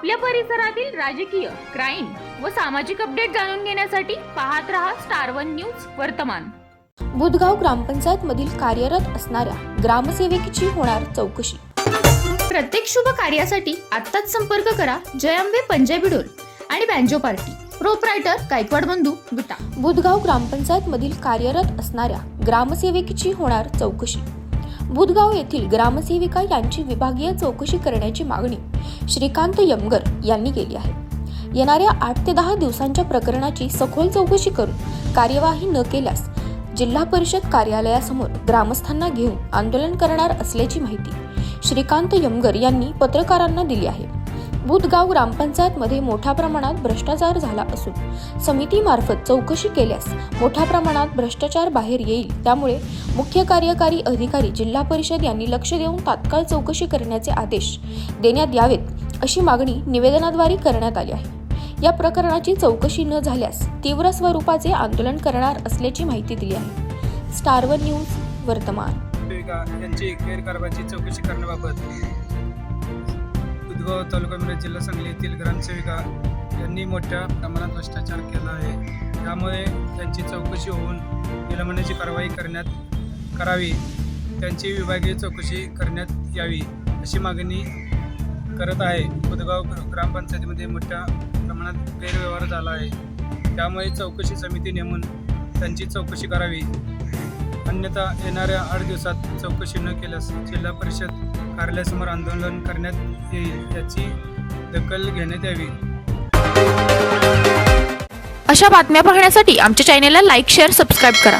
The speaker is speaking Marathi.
आपल्या परिसरातील राजकीय क्राईम व सामाजिक अपडेट जाणून घेण्यासाठी पाहत रहा स्टार वन न्यूज वर्तमान. बुधगाव ग्रामपंचायत मधील कार्यरत असणाऱ्या ग्रामसेवकीची होणार चौकशी. प्रत्येक शुभ कार्यासाठी आत्ताच संपर्क करा जय अंबे पंजाबी ढोल आणि बँजो पार्टी. प्रोपरायटर गायकवाड बंधू विटा. बुधगाव ग्रामपंचायत मधील कार्यरत असणाऱ्या ग्रामसेवकीची होणार चौकशी. बुधगाव येथील ग्रामसेविका यांची विभागीय चौकशी करण्याची मागणी श्रीकांत यमगर यांनी केली आहे. येणाऱ्या आठ ते दहा दिवसांच्या प्रकरणाची सखोल चौकशी करून कार्यवाही न केल्यास जिल्हा परिषद कार्यालयासमोर ग्रामस्थांना घेऊन आंदोलन करणार असल्याची माहिती श्रीकांत यमगर यांनी पत्रकारांना दिली आहे. बुधगाव ग्रामपंचायतमध्ये मोठ्या प्रमाणात भ्रष्टाचार झाला असून समितीमार्फत चौकशी केल्यास मोठ्या प्रमाणात भ्रष्टाचार बाहेर येईल. त्यामुळे मुख्य कार्यकारी अधिकारी जिल्हा परिषद यांनी लक्ष देऊन तात्काळ चौकशी करण्याचे आदेश देण्यात यावेत अशी मागणी निवेदनाद्वारे करण्यात आली आहे. या प्रकरणाची चौकशी न झाल्यास तीव्र स्वरूपाचे आंदोलन करणार असल्याची माहिती दिली आहे. स्टार वन न्यूज वर्तमान. यांची चौकशी करण्याबाबत उदगाव तालुका म्हणजे जिल्हा सांगली येथील ग्रामसेविका यांनी मोठ्या प्रमाणात भ्रष्टाचार केला आहे. त्यामुळे त्यांची चौकशी होऊन निलंबनाची कारवाई करण्यात करावी. त्यांची विभागीय चौकशी करण्यात यावी अशी मागणी करत आहे. उदगाव ग्रामपंचायतीमध्ये मोठ्या प्रमाणात गैरव्यवहार झाला आहे. त्यामुळे चौकशी समिती नेमून त्यांची चौकशी करावी. अन्यथा येणाऱ्या आठ दिवसात चौकशी न केल्यास जिल्हा परिषद कार्यालयासमोर आंदोलन करण्यात येईल याची दखल घेण्यात यावी. अशा बातम्या पाहण्यासाठी आमच्या चॅनेलला लाईक शेअर सबस्क्राईब करा.